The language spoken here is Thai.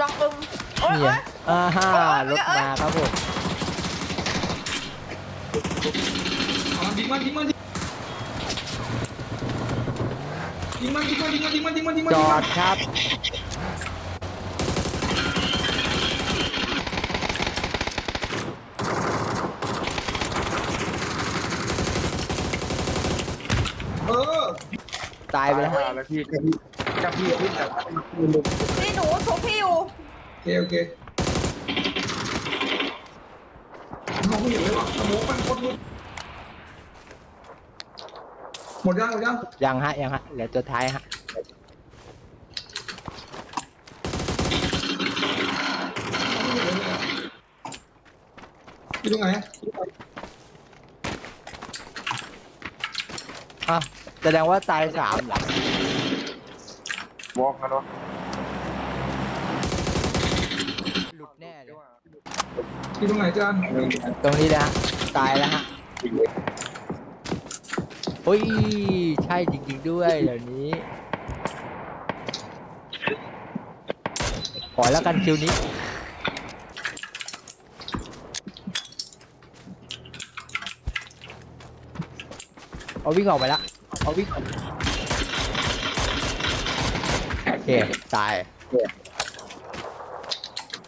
จองอึมโอ้ยเนี่ยโอ้ยอ่าฮ่าโอ้ยรถมาครับผมเอายิงมันยิงมันยิงมันยิงมันยิงมันยิงมันยิงมันยิงมันจอดครับเออตายไปแล้ว แล้วพี่กับพี่กับพี่พี่กับนี่หนูชุบ พี่อยู่โอเคโอเคมองไม่เห็นเลยว่ะสมองมันโคตรมืดหมดยังหมดยังยังฮะยังฮะเหลือตัวท้ายฮะอยู่ตรงไหนอะแสดงว่าตายสามเหรอวอล์กนะเนาะ หลุดแน่เลย อยู่ตรงไหนจานตรงนี้นะตายแล้วฮะโอ้ยใช่จริงๆด้วยเดี๋ยวนี้ ขอแล้วกันคิวนี้เอาวิ่งออกไปแล้วเอาวิ่งออกโอเคตาย